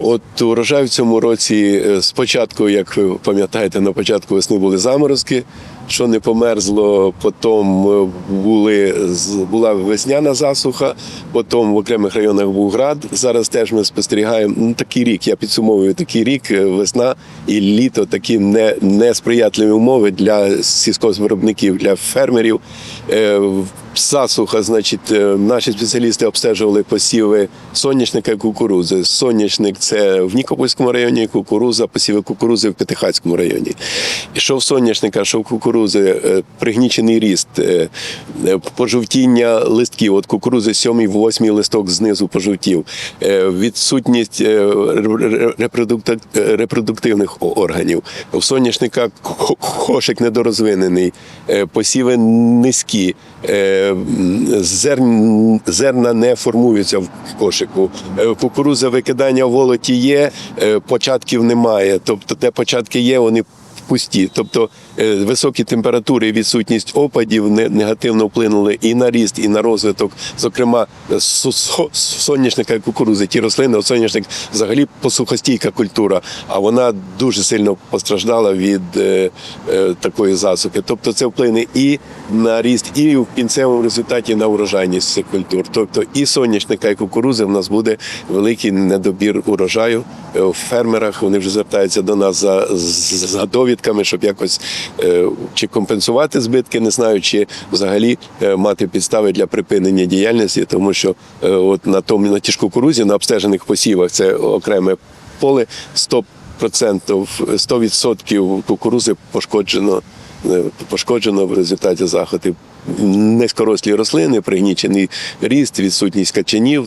От урожай в цьому році е, спочатку, як ви пам'ятаєте, на початку весни були заморозки, що не померзло, потім е, були, була весняна засуха, потім в окремих районах був град. Зараз теж ми спостерігаємо ну, такий рік. Я підсумовую такий рік, е, весна і літо такі не, несприятливі умови для сільськогоспвиробників, для фермерів. Засуха, значить, е, наші спеціалісти обстежували посіви соняшника і кукурузи. Соняшник це в Нікопольському районі, кукуруза, посіви кукурузи в П'ятихатському районі. Що в соняшника, що в кукурузи, е, пригнічений ріст, е, пожовтіння листків. От кукурузи сьомий, восьмий листок знизу пожовтів, відсутність ре- ре- репродукти- репродуктивних органів. У соняшника кошик недорозвинений, посіви низькі, зерн, зерна не формуються в кошику. Е, Кукуруза викидання волоті є, е, початків немає. Тобто, де початки є, вони пусті. Тобто високі температури і відсутність опадів не- негативно вплинули і на ріст, і на розвиток. Зокрема, со- со- соняшника і кукурузи. Ті рослини, от соняшник взагалі посухостійка культура, а вона дуже сильно постраждала від е, е, такої засухи. Тобто це вплине і на ріст, і в кінцевому результаті на урожайність цих культур. Тобто і соняшника, і кукурузи в нас буде великий недобір урожаю Е, в фермерах. Вони вже звертаються до нас за, за довідками, щоб якось е, чи компенсувати збитки, не знаю, чи взагалі е, мати підстави для припинення діяльності, тому що е, от на тому на ті ж кукурузі, на обстежених посівах, це окреме поле 100%, 100% кукурузи пошкоджено. е, Пошкоджено в результаті заходів низькорослі рослини, пригнічений ріст, відсутність качанів.